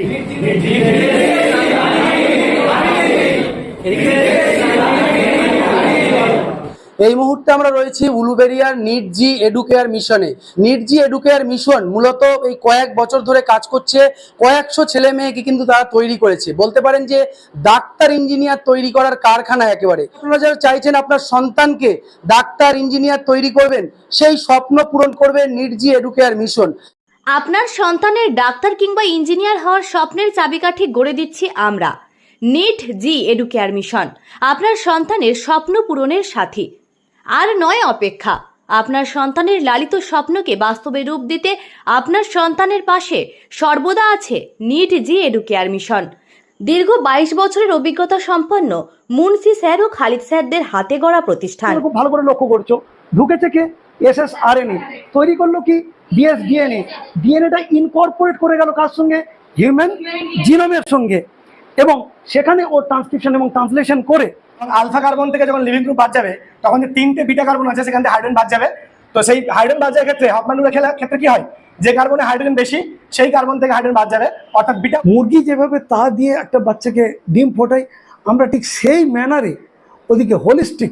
এই মুহূর্তে আমরা রয়েছি উলুবেরিয়ার নিট জি এডুকেয়ার মিশনে। নিট জি এডুকেয়ার মিশন মূলত এই কয়েক বছর ধরে কাজ করছে, কয়েকশো ছেলে মেয়েকে কিন্তু তারা তৈরি করেছে। বলতে পারেন যে ডাক্তার ইঞ্জিনিয়ার তৈরি করার কারখানা একেবারে। আপনারা যারা চাইছেন আপনার সন্তানকে ডাক্তার ইঞ্জিনিয়ার তৈরি করবেন, সেই স্বপ্ন পূরণ করবে নিট জি এডুকেয়ার মিশন। আপনার সন্তানের ডাক্তার কিংবা ইঞ্জিনিয়ার হওয়ার স্বপ্নের চাবিকাঠি গড়ে দিচ্ছি আমরা। নিট জি এডুকেয়ার মিশন, আপনার সন্তানের স্বপ্ন পূরণের সাথী। আর নয় অপেক্ষা, আপনার সন্তানের লালিত স্বপ্নকে বাস্তবে রূপ দিতে আপনার সন্তানের পাশে সর্বদা আছে নিট জি এডুকেয়ার মিশন। দীর্ঘ বাইশ বছরের অভিজ্ঞতা সম্পন্ন মুন্সি স্যার ও খালিদ স্যারদের হাতে গড়া প্রতিষ্ঠান। ভালো করে লক্ষ্য করছ। ঢুকেছে কে? এস এস আর এন তৈরি করল কি? ডিএস ডিএনএ ডিএনএটা ইনকর্পোরেট করে গেল কার সঙ্গে? হিউম্যান জিনোমের সঙ্গে। এবং সেখানে ও ট্রান্সক্রিপশন এবং ট্রান্সলেশন করে আলফা কার্বন থেকে যখন লিভিং গ্রুপ বাদ যাবে তখন যে তিনটে বিটা কার্বন আছে সেখান থেকে হাইড্রোজেন বাদ যাবে। তো সেই হাইড্রোজেন বাদ যাওয়ার ক্ষেত্রে হফম্যানুরের খেলার ক্ষেত্রে কি হয়? যে কার্বনে হাইড্রোজেন বেশি সেই কার্বন থেকে হাইড্রোজেন বাদ যাবে। অর্থাৎ বিটা মুরগি যেভাবে তা দিয়ে একটা বাচ্চাকে ডিম ফোটাই আমরা ঠিক সেই ম্যানারে ওদিকে হোলিস্টিক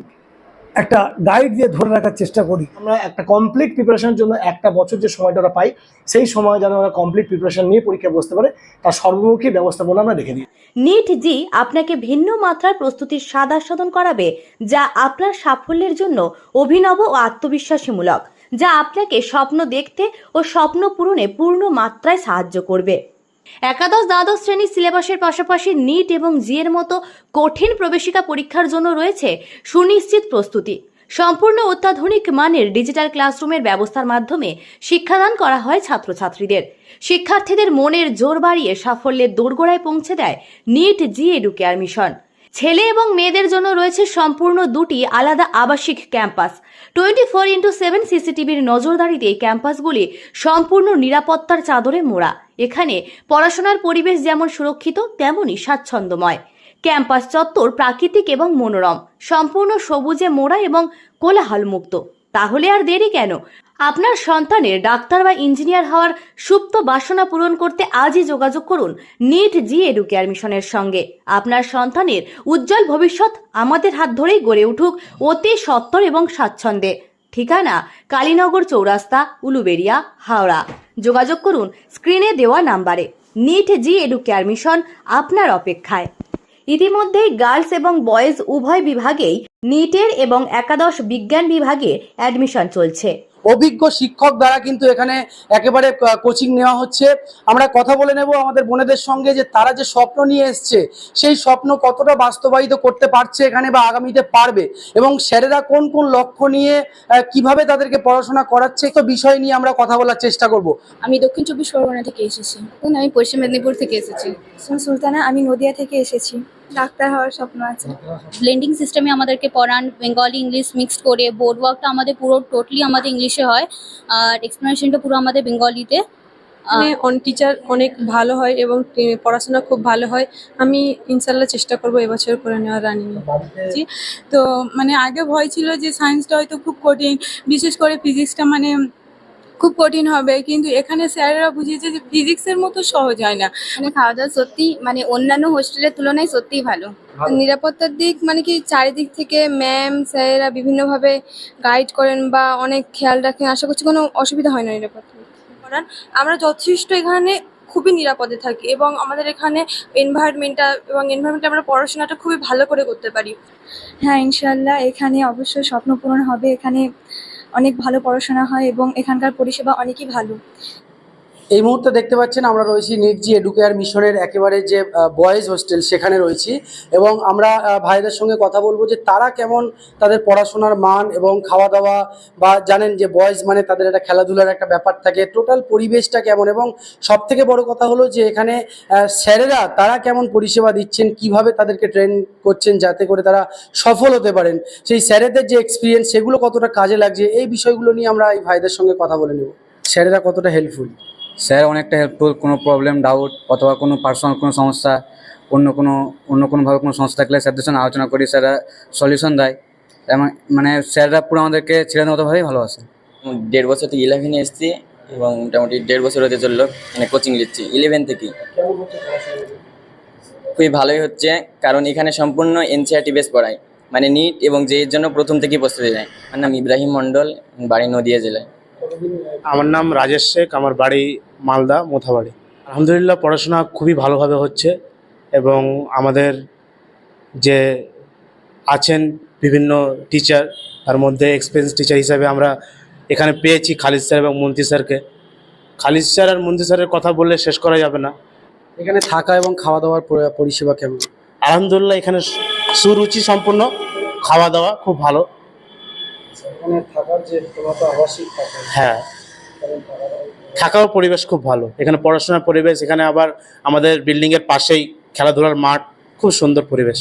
একটা গাইড দিয়ে ধরে রাখার চেষ্টা করি। আমরা একটা কমপ্লিট প্রিপারেশনের জন্য একটা বছর যে সময়টা ওরা পাই সেই সময় যেন ওরা কমপ্লিট প্রিপারেশন নিয়ে পরীক্ষা বসতে পারে। তার সর্বমুখী ব্যবস্থাপনা আমরা রেখে দিই। নিট জি আপনাকে ভিন্ন মাত্রার প্রস্তুতির স্বাদ আস্বাদন করাবে, যা আপনার সাফল্যের জন্য অভিনব ও আত্মবিশ্বাসীমূলক, যা আপনাকে স্বপ্ন দেখতে ও স্বপ্ন পূরণে পূর্ণ মাত্রায় সাহায্য করবে। একাদশ, দ্বাদশ শ্রেণির সিলেবাসের পাশাপাশি নিট এবং জি এর মতো কঠিন প্রবেশিকা পরীক্ষার জন্য রয়েছে সুনিশ্চিত প্রস্তুতি। সম্পূর্ণ অত্যাধুনিক মানের ডিজিটাল ক্লাসরুমের ব্যবস্থার মাধ্যমে শিক্ষাদান করা হয় ছাত্রছাত্রীদের। শিক্ষার্থীদের মনের জোর বাড়িয়ে সাফল্যের দোরগোড়ায় পৌঁছে দেয় নিট জি এডুকেয়ার মিশন। ছেলে এবং মেয়েদের জন্য রয়েছে সম্পূর্ণ দুটি আলাদা আবাসিক campus. Twenty four into seven সিসিটিভির নজরদারিতে ক্যাম্পাসগুলি সম্পূর্ণ নিরাপত্তার চাদরে মোড়া। এখানে পড়াশোনার পরিবেশ যেমন সুরক্ষিত, তেমনই স্বাচ্ছন্দ্যময়। ক্যাম্পাস চত্বর প্রাকৃতিক এবং মনোরম, সম্পূর্ণ সবুজে মোড়া এবং কোলাহলমুক্ত। তাহলে আর দেরি কেন? আপনার সন্তানের ডাক্তার বা ইঞ্জিনিয়ার হওয়ার সুপ্ত বাসনা পূরণ করতে আজই যোগাযোগ করুন নিট জি এডুকেয়ার মিশনের সঙ্গে। আপনার সন্তানের উজ্জ্বল ভবিষ্যৎ আমাদের হাত ধরেই গড়ে উঠুক অতি সত্তর এবং স্বাচ্ছন্দ্যে। ঠিকানা কালীনগর চৌরাস্তা, উলুবেড়িয়া, হাওড়া। যোগাযোগ করুন স্ক্রিনে দেওয়া নাম্বারে। নিট জি এডুকেয়ার মিশন আপনার অপেক্ষায়। ইতিমধ্যেই গার্লস এবং বয়েজ উভয় বিভাগেই নিটের এবং একাদশ বিজ্ঞান বিভাগে অ্যাডমিশন চলছে। অভিজ্ঞ শিক্ষক দ্বারা কিন্তু এখানে একেবারে কোচিং নেওয়া হচ্ছে। আমরা কথা বলে নেব আমাদের বোনেদের সঙ্গে যে তারা যে স্বপ্ন নিয়ে এসছে সেই স্বপ্ন কতটা বাস্তবায়িত করতে পারছে এখানে বা আগামীতে পারবে এবং স্যারেরা কোন কোন লক্ষ্য নিয়ে কীভাবে তাদেরকে পড়াশোনা করাচ্ছে তো বিষয় নিয়ে আমরা কথা বলার চেষ্টা করব। আমি দক্ষিণ চব্বিশ পরগনা থেকে এসেছি। আমি পশ্চিম মেদিনীপুর থেকে এসেছি। সুলতানা আমি নদিয়া থেকে এসেছি। ডাক্তার হওয়ার স্বপ্ন আছে। ব্লেন্ডিং সিস্টেমে আমাদেরকে পড়ান বেঙ্গলি ইংলিশ মিক্সড করে বোর্ড ওয়ার্কটা আমাদের পুরো টোটালি আমাদের ইংলিশে হয় আর এক্সপ্লেনেশনটা পুরো আমাদের বেঙ্গলিতে মানে অন টিচার অনেক ভালো হয় এবং পড়াশোনা খুব ভালো হয়। আমি ইনশাল্লাহ চেষ্টা করব এবছর করে নেওয়ার রানিং জি তো মানে আগে ভয় ছিল যে সায়েন্সটা হয়তো খুব কঠিন বিশেষ করে ফিজিক্সটা মানে খুব কঠিন হবে। কিন্তু এখানে স্যারেরা বুঝিয়েছে যে ফিজিক্সের মতো সহজ হয় না। মানে খাওয়া দাওয়া সত্যি মানে অন্যান্য হোস্টেলের তুলনায় সত্যিই ভালো। নিরাপত্তার দিক মানে কি চারিদিক থেকে ম্যাম স্যারেরা বিভিন্নভাবে গাইড করেন বা অনেক খেয়াল রাখেন। আশা করছি কোনো অসুবিধা হয় না নিরাপত্তা করান আমরা যথেষ্ট এখানে খুবই নিরাপদে থাকি এবং আমাদের এখানে এনভায়রনমেন্টটা এবং এনভায়রনমেন্টে আমরা পড়াশোনাটা খুবই ভালো করে করতে পারি। হ্যাঁ ইনশাল্লাহ এখানে অবশ্যই স্বপ্ন পূরণ হবে। এখানে অনেক ভালো পড়াশোনা হয় এবং এখানকার পরিষেবা অনেকই ভালো। এই মুহূর্তে দেখতে পাচ্ছেন আমরা রয়েছি নিটজি এডুকেয়ার মিশনের একেবারে যে বয়েজ হোস্টেল সেখানে রয়েছি এবং আমরা ভাইদের সঙ্গে কথা বলব যে তারা কেমন তাদের পড়াশোনার মান এবং খাওয়া দাওয়া বা জানেন যে বয়েজ মানে তাদের একটা খেলাধুলার একটা ব্যাপার থাকে, টোটাল পরিবেশটা কেমন এবং সব থেকে বড় কথা হলো যে এখানে স্যারেরা তারা কেমন পরিষেবা দিচ্ছেন, কীভাবে তাদেরকে ট্রেন করছেন যাতে করে তারা সফল হতে পারেন, সেই স্যারেদের যে এক্সপিরিয়েন্স সেগুলো কতটা কাজে লাগছে, এই বিষয়গুলো নিয়ে আমরা এই ভাইদের সঙ্গে কথা বলে নেব। স্যারেরা কতটা হেল্পফুল স্যার, অনেকটা হেল্পফুল কোনো প্রবলেম ডাউট অথবা কোনো পার্সোনাল কোনো সমস্যা, অন্য কোনো, অন্য কোনোভাবে কোনো সমস্যা থাকলে স্যারদের সঙ্গে আলোচনা করি, স্যাররা সলিউশন দেয়। মানে স্যাররা পুরো আমাদেরকে ছেলেদের মতোভাবেই ভালোবাসে দেড় বছর থেকে ইলেভেনে এসেছি এবং মোটামুটি দেড় বছর হতে চলল মানে কোচিং নিচ্ছি ইলেভেন থেকেই। খুবই ভালোই হচ্ছে, কারণ এখানে সম্পূর্ণ এনসিআরটি বেস পড়ায়। মানে নিট এবং যে এর জন্য প্রথম থেকেই প্রস্তুতি নেয়। আমার নাম ইব্রাহিম মণ্ডল, বাড়ি নদিয়া জেলায়। আমার নাম রাজেশ শেখ আমার বাড়ি মালদা মোথাবাড়ি। আলহামদুলিল্লাহ পড়াশোনা খুবই ভালোভাবে হচ্ছে এবং আমাদের যে আছেন বিভিন্ন টিচার তার মধ্যে এক্সপিরিয়েন্স টিচার হিসাবে আমরা এখানে পেয়েছি খালিদ স্যার এবং মন্ত্রী স্যারকে। খালিদ স্যার আর মন্ত্রী স্যারের কথা বললে শেষ করা যাবে না। এখানে থাকা এবং খাওয়া দাওয়ার পরিষেবা কেমন? আলহামদুলিল্লাহ এখানে সুরুচি সম্পন্ন খাওয়া দাওয়া খুব ভালো। এখানে থাকার যে তোমার তো আবাসিক থাকা হ্যাঁ। থাকাও পরিবেশ খুব ভালো। এখানে পড়াশোনার পরিবেশ এখানে আবার আমাদের বিল্ডিংয়ের পাশেই খেলাধুলার মাঠ খুব সুন্দর পরিবেশ।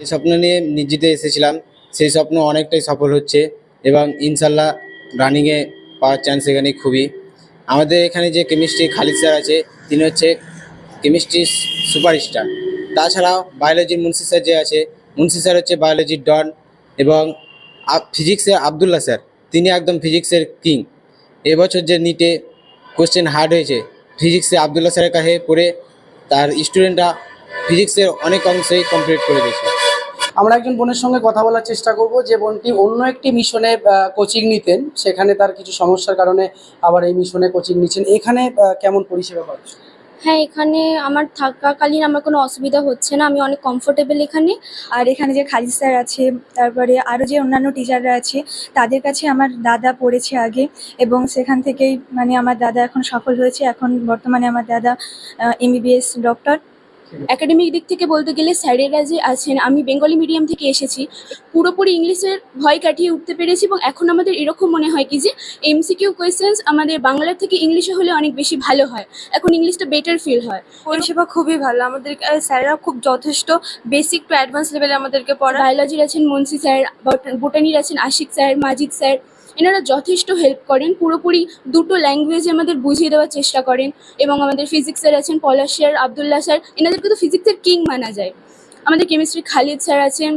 এই স্বপ্ন নিয়ে নিজিতে এসেছিলাম। সেই স্বপ্ন অনেকটাই সফল হচ্ছে এবং ইনশাল্লাহ রানিংয়ে পাওয়ার চান্স এখানে খুবই। আমাদের এখানে যে কেমিস্ট্রি খালিদ স্যার আছে তিনি হচ্ছে কেমিস্ট্রি সুপারস্টার তাছাড়াও বায়োলজির মুন্সি স্যার যে আছে মুন্সি স্যার হচ্ছে বায়োলজির ডন এবং ফিজিক্সের আবদুল্লা স্যার, তিনি একদম ফিজিক্সের কিং এবছর যে নিটে কোশ্চেন হার্ড হয়েছে ফিজিক্সে আবদুল্লা স্যারের কাছে পড়ে তার স্টুডেন্টরা ফিজিক্সের অনেক অংশেই কমপ্লিট করে দিয়েছে। আমরা একজন বোনের সঙ্গে কথা বলার চেষ্টা করব, যে বোনটি অন্য একটি মিশনে কোচিং নিতেন, সেখানে তার কিছু সমস্যার কারণে আবার এই মিশনে কোচিং নিচ্ছেন। এখানে কেমন পরিষেবা পাচ্ছ হ্যাঁ এখানে আমার থাকাকালীন আমার কোনো অসুবিধা হচ্ছে না। আমি অনেক কমফোর্টেবল এখানে। আর এখানে যে খালিদ স্যার আছে, তারপরে আরও যে অন্যান্য টিচাররা আছে, তাদের কাছে আমার দাদা পড়েছে আগে এবং সেখান থেকেই মানে আমার দাদা এখন সফল হয়েছে। এখন বর্তমানে আমার দাদা এমবিবিএস ডক্টর একাডেমিক দিক থেকে বলতে গেলে স্যারেরা যে আছেন আমি বেঙ্গলি মিডিয়াম থেকে এসেছি পুরোপুরি ইংলিশের ভয় কাটিয়ে উঠতে পেরেছি এবং এখন আমাদের এরকম মনে হয় কি যে এমসিকিউ কোয়েশ্চেন্স আমাদের বাংলার থেকে ইংলিশে হলে অনেক বেশি ভালো হয়। এখন ইংলিশটা বেটার ফিল হয়। পরিষেবা খুবই ভালো। আমাদের স্যাররা খুব যথেষ্ট বেসিক টু অ্যাডভান্স লেভেলে আমাদেরকে পড়া বায়োলজির আছেন মুন্সি স্যার বোটানির আছেন আশিক স্যার মাজিদ স্যার এনারা যথেষ্ট হেল্প করেন, পুরোপুরি দুটো ল্যাঙ্গুয়েজে আমাদের বুঝিয়ে দেওয়ার চেষ্টা করেন এবং আমাদের ফিজিক্স স্যার আছেন, পলাশ স্যার আবদুল্লাহ স্যার এনাদেরকে তো ফিজিক্সের কিং মানা যায়। আমাদের কেমিস্ট্রি খালিদ স্যার আছেন,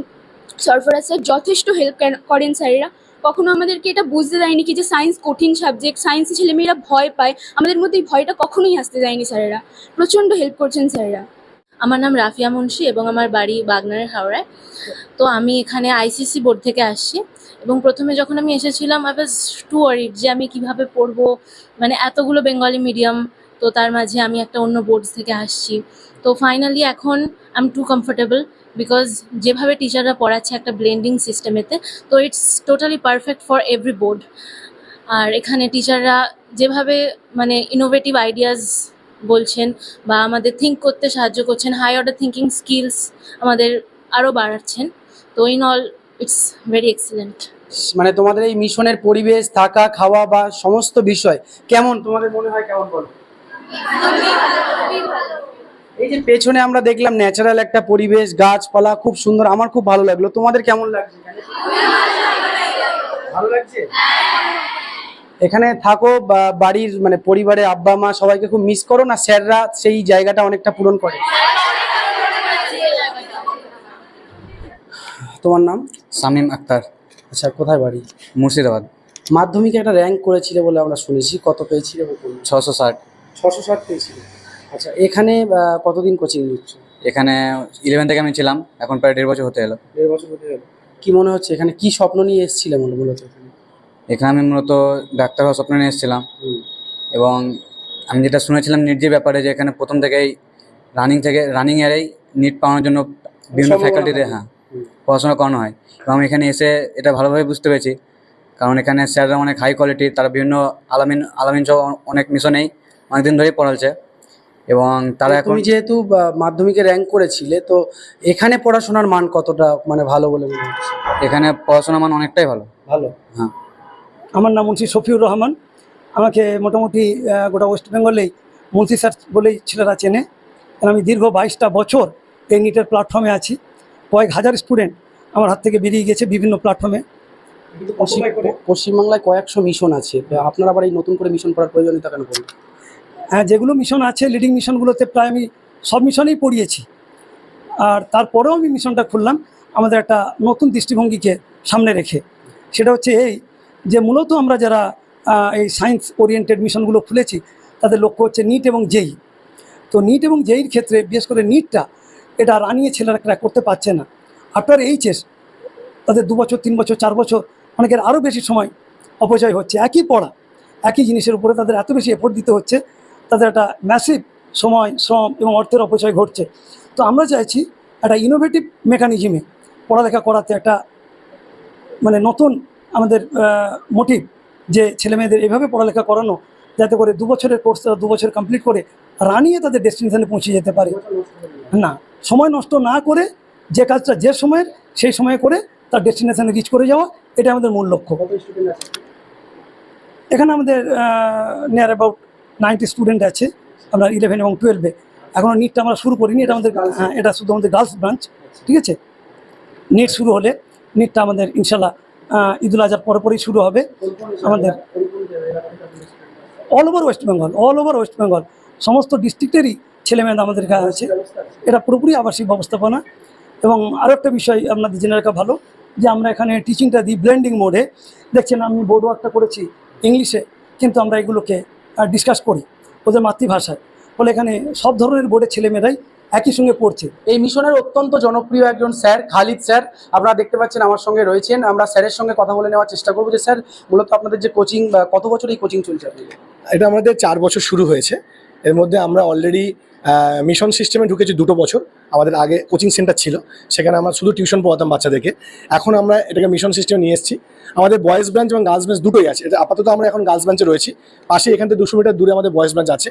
সরফরাজ স্যার যথেষ্ট হেল্প করেন স্যারেরা কখনো আমাদেরকে এটা বুঝতে দেয়নি কি যে সায়েন্স কঠিন সাবজেক্ট সায়েন্সে ছেলেমেয়েরা ভয় পায়, আমাদের মধ্যে এই ভয়টা কখনোই আসতে দেয়নি স্যারেরা প্রচণ্ড হেল্প করছেন স্যারেরা আমার নাম রাফিয়া মুন্সি এবং আমার বাড়ি বাগনারের হাওড়ায়। তো আমি এখানে আইসিসি বোর্ড থেকে আসছি এবং প্রথমে যখন আমি এসেছিলাম আই ওয়াজ টু ওয়ারিড যে আমি কীভাবে পড়ব। মানে এতগুলো বেঙ্গলি মিডিয়াম, তো তার মাঝে আমি একটা অন্য বোর্ড থেকে আসছি। তো ফাইনালি এখন I am too comfortable because যেভাবে টিচাররা পড়াচ্ছে একটা ব্লেন্ডিং সিস্টেমেতে তো it's totally perfect for every board আর এখানে টিচাররা যেভাবে মানে ইনোভেটিভ আইডিয়াস বলছেন বা আমাদের থিঙ্ক করতে সাহায্য করছেন হাই অর্ডার থিঙ্কিং স্কিলস আমাদের আরও বাড়াচ্ছেন। তো in all it's very excellent মানে তোমাদের এই মিশনের পরিবেশ, থাকা, খাওয়া বা সমস্ত বিষয়, কেমন? তোমাদের মনে হয় কেমন বলো? এই যে পেছনে আমরা দেখলাম ন্যাচারাল একটা পরিবেশ, গাছপালা, খুব সুন্দর, আমার খুব ভালো লাগল। তোমাদের কেমন লাগছে? ভালো লাগছে? এখানে থাকো বা বাড়ির মানে পরিবারে আব্বা মা সবাইকে খুব মিস করো না স্যাররা সেই জায়গাটা অনেকটা পূরণ করে। তোমার নাম? শামীম আক্তার। আচ্ছা কোথায় বাড়ি? মুর্শিদাবাদ। মাধ্যমিকে একটা র্যাঙ্ক করেছিলে বলে আমরা শুনেছি কত পেয়েছিলে ছশো ষাট। ছশো ষাট পেয়েছিলে। আচ্ছা এখানে আহ, কতদিন কোচিং নিচ্ছ? এখানে ইলেভেন থেকে আমি ছিলাম এখন প্রায় দেড় বছর হতে এলো। দেড় বছর হতে গেল কি মনে হচ্ছে এখানে কি স্বপ্ন নিয়ে এসেছিলে মূল- মূলত? এখানে? আমি মূলত ডাক্তার হওয়ার স্বপ্ন নিয়ে এসেছিলাম। এবং আমি যেটা শুনেছিলাম নিট যে ব্যাপারে যে এখানে প্রথম থেকেই রানিং থেকে রানিং এরেই নিট পাওয়ার জন্য বিভিন্ন ফ্যাকাল্টিতে হ্যাঁ পড়াশোনা করানো হয়। এবং এখানে এসে এটা ভালোভাবে বুঝতে পেরেছি। কারণ এখানে স্যাররা অনেক হাই কোয়ালিটি তারা বিভিন্ন আলামিন আলামিন সহ অনেক মিশনেই অনেকদিন ধরেই পড়াচ্ছে। এবং তারা এখন যেহেতু মাধ্যমিকে র্যাঙ্ক করেছিলে তো এখানে পড়াশোনার মান কতটা মানে ভালো বলে মনে হচ্ছে? এখানে পড়াশোনার মান অনেকটাই ভালো। ভালো। হ্যাঁ। আমার নাম মুন্সি শফিউর রহমান। আমাকে মোটামুটি গোটা ওয়েস্ট বেঙ্গলেই মুন্সি স্যার বলেই ছেলেরা চেনে। কারণ আমি দীর্ঘ বাইশটা বছর এই নিটের প্ল্যাটফর্মে আছি। কয়েক হাজার স্টুডেন্ট আমার হাত থেকে বেরিয়ে গেছে বিভিন্ন প্ল্যাটফর্মে পশ্চিমবাংলায় কয়েকশো মিশন আছে। আপনার আবার এই নতুন করে মিশন করার প্রয়োজনীয়তা কেন করুন হ্যাঁ যেগুলো মিশন আছে লিডিং মিশনগুলোতে প্রায় আমি সব মিশনেই পড়িয়েছি। আর তারপরেও আমি মিশনটা খুললাম। আমাদের একটা নতুন দৃষ্টিভঙ্গিকে সামনে রেখে। সেটা হচ্ছে এই যে মূলত আমরা যারা এই সায়েন্স ওরিয়েন্টেড মিশনগুলো খুলেছি, তাদের লক্ষ্য হচ্ছে নিট এবং জেই তো নিট এবং জেইর ক্ষেত্রে বিশেষ করে নিটটা এটা রানিয়ে ছেলেরা ক্র্যাক করতে পারছে না। আফটার এইচএস তাদের দু বছর, তিন বছর, চার বছর অনেকের আরও বেশি সময় অপচয় হচ্ছে। একই পড়া, একই জিনিসের উপরে তাদের এত বেশি এফোর্ট দিতে হচ্ছে, তাদের একটা ম্যাসিভ সময়, শ্রম এবং অর্থের অপচয় ঘটছে। তো আমরা চাইছি একটা ইনোভেটিভ মেকানিজমে পড়ালেখা করাতে একটা মানে নতুন আমাদের মোটিভ যে ছেলেমেয়েদের এভাবে পড়ালেখা করানো, যাতে করে দু বছরের কোর্স তারা দু বছর কমপ্লিট করে, রানিয়ে তাদের ডেস্টিনেশনে পৌঁছে যেতে পারে। না, সময় নষ্ট না করে যে কাজটা যে সময়ের, সেই সময়ে করে তার ডেস্টিনেশনে রিচ করে যাওয়া, এটা আমাদের মূল লক্ষ্য। এখানে আমাদের নিয়ার অ্যাবাউট নাইনটি স্টুডেন্ট আছে আপনার ইলেভেন এবং টুয়েলভে এখনও নিটটা আমরা শুরু করিনি, এটা আমাদের হ্যাঁ এটা শুধু আমাদের গার্লস ব্রাঞ্চ ঠিক আছে? নিট শুরু হলে নিটটা আমাদের ইনশাল্লাহ ঈদুল আজহার পরপরই শুরু হবে আমাদের। All over West Bengal all over West Bengal সমস্ত ডিস্ট্রিক্টেরই ছেলেমেয়েরা আমাদের কাছে আছে। এটা পুরোপুরি আবাসিক ব্যবস্থাপনা। এবং আরও একটা বিষয় আপনাদের জেনে রাখা ভালো, যে আমরা এখানে টিচিংটা দিই ব্লেন্ডিং মোডে দেখছেন, আমি বোর্ড ওয়ার্কটা করেছি ইংলিশে কিন্তু আমরা এগুলোকে ডিসকাস করি ওদের মাতৃভাষায়। ফলে এখানে সব ধরনের বোর্ডের ছেলেমেয়েরাই একই সঙ্গে পড়ছে। এই মিশনের অত্যন্ত জনপ্রিয় একজন স্যার, খালিদ স্যার, আপনারা দেখতে পাচ্ছেন আমার সঙ্গে রয়েছেন। আমরা স্যারের সঙ্গে কথা বলে নেওয়ার চেষ্টা করব যে, স্যার, মূলত আপনাদের যে কোচিং কত বছর এই কোচিং চলছে আপনাদের? এটা আমাদের চার বছর শুরু হয়েছে। এর মধ্যে আমরা অলরেডি মিশন সিস্টেমে ঢুকেছি দুটো বছর। আমাদের আগে কোচিং সেন্টার ছিল। সেখানে আমরা শুধু টিউশন পড়াতাম বাচ্চাদেরকে। এখন আমরা এটাকে মিশন সিস্টেমে নিয়ে এসেছি। আমাদের বয়েজ ব্রাঞ্চ এবং গার্লস ব্রাঞ্চ দুটোই আছে। আপাতত আমরা এখন গার্লস ব্রাঞ্চে রয়েছি। পাশে এখান থেকে দুশো মিটার দূরে আমাদের বয়েজ ব্রাঞ্চ আছে।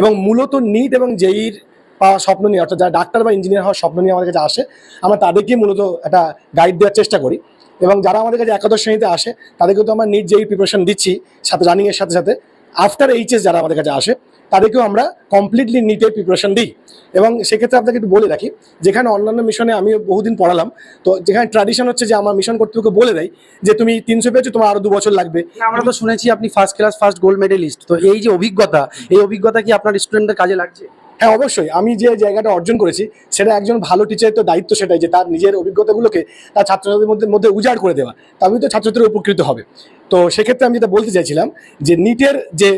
এবং মূলত নিট এবং জেইর পাওয়া স্বপ্ন নিয়ে, অর্থাৎ যারা ডাক্তার বা ইঞ্জিনিয়ার হওয়ার স্বপ্ন নিয়ে আমাদের কাছে আসে, আমরা তাদেরকে মূলত একটা গাইড দেওয়ার চেষ্টা করি। এবং যারা আমাদের কাছে একাদশ শ্রেণীতে আসে, তাদেরকেও তো আমরা নিট জেই প্রিপারেশন দিচ্ছি, সাথে রানিংয়ের সাথে সাথে আফটার এইচএস যারা আমাদের কাছে আসে, তাদেরকেও আমরা কমপ্লিটলি নিটের প্রিপারেশন দিই। এবং সেক্ষেত্রে আপনাকে একটু বলে রাখি, যেখানে অন্যান্য মিশনে আমি বহুদিন পড়ালাম, তো যেখানে ট্র্যাডিশন হচ্ছে যে আমার মিশন কর্তৃপক্ষ বলে দেয় যে, তুমি তিনশো পেয়েছ, তোমার আরও দু বছর লাগবে আমরা তো শুনেছি আপনি first class first gold medalist তো এই যে অভিজ্ঞতা, এই অভিজ্ঞতা কি আপনার স্টুডেন্টদের কাজে লাগছে? হ্যাঁ অবশ্যই। আমি যে জায়গাটা অর্জন করেছি, সেটা একজন ভালো টিচারের তো দায়িত্ব সেটাই যে তার নিজের অভিজ্ঞতাগুলোকে তার ছাত্রছাত্রীদের মধ্যে মধ্যে উজাড় করে দেওয়া। তবেই তো ছাত্রছাত্রীরা উপকৃত হবে। তো সেক্ষেত্রে আমি যেটা বলতে চাইছিলাম যে নিটের যে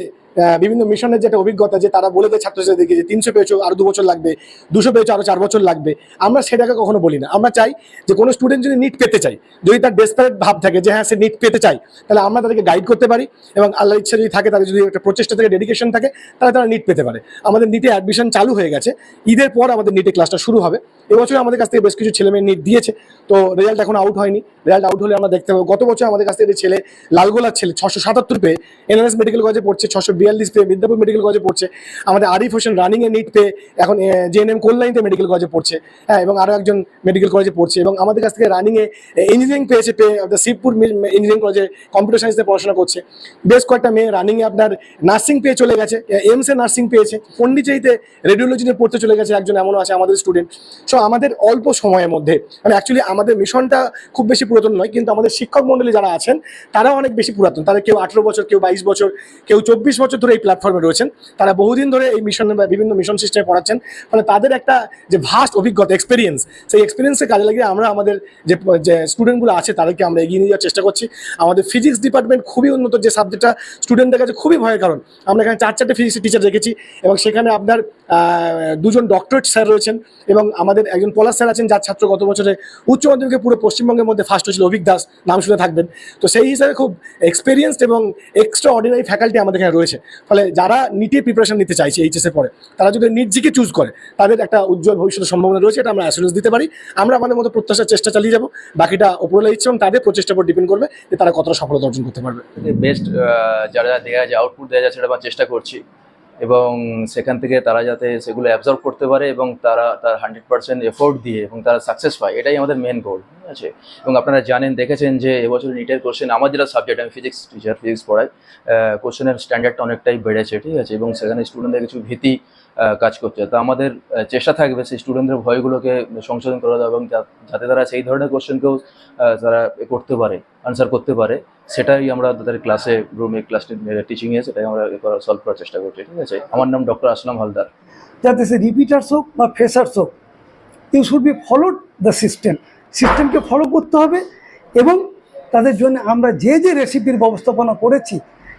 বিভিন্ন মিশনের যেটা অভিজ্ঞতা যে তারা বলে দেয় ছাত্রছাত্রীদেরকে যে তিনশো পেয়েছ, আরও দু বছর লাগবে, দুশো পেয়েছ, আরও চার বছর লাগবে। আমরা সেটাকে কখনো বলি না। আমরা চাই যে কোনো স্টুডেন্ট যদি নিট পেতে চাই যদি তার ডেসপারেট ভাব থাকে যে হ্যাঁ সে নিট পেতে চাই তাহলে আমরা তাদেরকে গাইড করতে পারি এবং আল্লাহ ইচ্ছা যদি থাকে, তাদের যদি একটা প্রচেষ্টা থেকে ডেডিকেশন থাকে, তাহলে তারা নিট পেতে পারে। আমাদের নিটে অ্যাডমিশন চালু হয়ে গেছে। ঈদের পর আমাদের নিটে ক্লাসটা শুরু হবে। এবছর আমাদের কাছ থেকে বেশ কিছু ছেলে মেয়ে নিট দিয়েছে। তো রেজাল্ট এখন আউট হয়নি। রেজাল্ট আউট হলে আমরা দেখতে পাবো। গত বছর আমাদের কাছ থেকে ছেলে, লালগোলার ছেলে, ছশো সাতাত্তর পেয়ে এনএস মেডিকেল কলেজে পড়ছে ছশো বিয়াল্লিশ পেয়ে মিদনাপুর মেডিকেল কলেজে পড়ছে। আমাদের আরিফ হোসেন রানিংয়ে নিট পেয়ে এখন জেএনএম কল্যাণীতে মেডিকেল কলেজে পড়ছে। হ্যাঁ এবং আরও একজন মেডিকেল কলেজে পড়ছে। এবং আমাদের কাছ থেকে রানিংয়ে ইঞ্জিনিয়ারিং পেয়েছে পেয়ে শিবপুর ইঞ্জিনিয়ারিং কলেজে কম্পিউটার সায়েন্সে পড়াশোনা করছে। বেশ কয়েকটা মেয়ে রানিংয়ে আপনার নার্সিং পেয়ে চলে গেছে। এমসে নার্সিং পেয়েছে। পন্ডিচেরিতে নিয়ে পড়তে চলে গেছে একজন এমনও আছে আমাদের স্টুডেন্ট সো আমাদের অল্প সময়ের মধ্যে মানে অ্যাকচুয়ালি আমাদের মিশনটা খুব বেশি পুরাতন নয়, কিন্তু আমাদের শিক্ষক মণ্ডলী যারা আছেন, তারাও অনেক বেশি পুরাতন। তারা কেউ আঠেরো বছর, কেউ বাইশ বছর, কেউ চব্বিশ বছর ধরে এই প্ল্যাটফর্মে রয়েছেন। তারা বহুদিন ধরে এই মিশনে বিভিন্ন মিশন সিস্টেমে পড়াচ্ছেন। ফলে তাদের একটা যে ভাস্ট অভিজ্ঞতা এক্সপিরিয়েন্স সেই এক্সপিরিয়েন্সে কাজে লাগিয়ে আমরা আমাদের যে যে স্টুডেন্টগুলো আছে, তাদেরকে আমরা এগিয়ে নিয়ে যাওয়ার চেষ্টা করছি। আমাদের ফিজিক্স ডিপার্টমেন্ট খুবই উন্নত যে সাবজেক্টটা স্টুডেন্টদের কাছে খুবই ভয়ের কারণ। আমরা এখানে চার, চারটে ফিজিক্স টিচার রেখেছি এবং সেখানে আপনার দুজন ডক্টরেট স্যার রয়েছেন এবং আমাদের একজন পলাশ স্যার আছেন, যার ছাত্র গত বছরে উচ্চ মাধ্যমিকে পুরো পশ্চিমবঙ্গের মধ্যে ফার্স্ট হয়েছিল। অভিক দাস, নাম শুনে থাকবেন। তো সেই হিসাবে খুব এক্সপিরিয়েন্সড এবং এক্সট্রা অর্ডিনারি ফ্যাকাল্টি আমাদের এখানে রয়েছে। ফলে যারা নিটে প্রিপারেশন নিতে চাইছে এইচএস পরে, তারা যদি নিট জিকে চুজ করে, তাদের একটা উজ্জ্বল ভবিষ্যতের সম্ভাবনা রয়েছে, এটা আমরা অ্যাসুরেন্স দিতে পারি। আমরা আমাদের মতো প্রত্যাশার চেষ্টা চালিয়ে যাব, বাকিটা উপরে ইচ্ছে এবং তাদের প্রচেষ্টার উপর ডিপেন্ড করবে যে তারা কতটা সফলতা অর্জন করতে পারবে। বেস্ট যারা দেওয়া যায় আউটপুট দেওয়া যায় সেটা আমরা চেষ্টা করছি। এবং সেখান থেকে তারা যাতে সেগুলো অ্যাবজর্ব করতে পারে এবং তারা, তার হান্ড্রেড পার্সেন্ট এফোর্ট দিয়ে এবং তারা সাকসেস পায়, এটাই আমাদের মেন গোল ঠিক আছে? এবং আপনারা জানেন, দেখেছেন যে এবছর নিটের কোশ্চেন আমার যেটা সাবজেক্ট আমি ফিজিক্স টিচার ফিজিক্স পড়াই কোশ্চেনের স্ট্যান্ডার্ডটা অনেকটাই বেড়েছে, ঠিক আছে? এবং সেখানে স্টুডেন্টদের কিছু ভীতি কাজ করছে। তো আমাদের চেষ্টা থাকবে সেই স্টুডেন্টদের ভয়গুলোকে সংশোধন করা এবং যাতে তারা সেই ধরনের কোশ্চেনকেও তারা করতে পারে আনসার করতে পারে। সেটাই আমরা তাদের ক্লাসে রুমে ক্লাস টিচিংয়ে সেটাই আমরা সলভ করার চেষ্টা করছি। ঠিক আছে? আমার নাম ডক্টর আসলাম হালদার। যাতে সে রিপিটার্স হোক বা ফ্রেশার্স হোক you should be followed the system সিস্টেমকে ফলো করতে হবে এবং তাদের জন্য আমরা যে যে রেসিপির ব্যবস্থাপনা করেছি,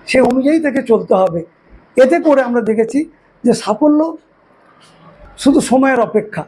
সে অনুযায়ী তাকে চলতে হবে। এতে করে আমরা দেখেছি যে সাফল্য শুধু সময়ের অপেক্ষা।